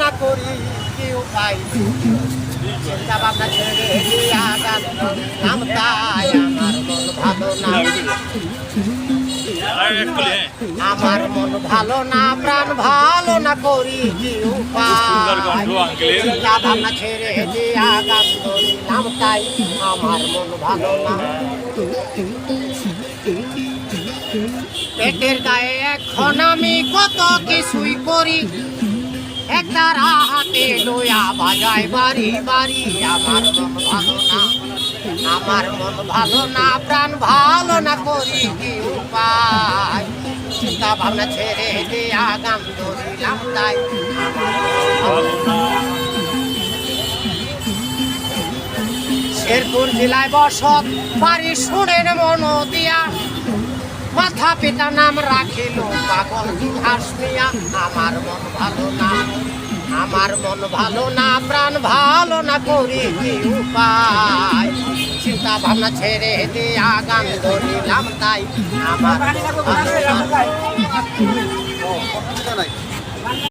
না করি কি উপায় চিন্তা ভাবনা ছেড়ে দিয়া তাই আমার মন ভালো না। আমার মন ভালো না, প্রাণ ভালো না করি কি উপায়। চিন্তা ভাবনা ছেড়ে দিয়া গান নাম তাই আমার মন ভালো না। পেটের গায়ে এখন আমি কত কিছুই করি। একদারা হাতে লইয়া বাজায়, বাড়ি বাড়ি, আমার মন ভালো না। আমার মন ভালো প্রাণ ভালো না করি কি উপায় চিন্তা ভাবনা ছেড়ে দিয়া গান ধরিলাম তাই। শেরপুর জেলায় বসত, বাড়ি শুনেন মন দিয়া মাথা পিতা নাম রাখিল পাগল হাস মিয়া আমার মন ভালো না। আমার মন ভালো না প্রাণ ভালো না করি কি উপায় চিন্তা ভাবনা ছেড়ে দিয়া গান ধরিলাম তাই আমার মন।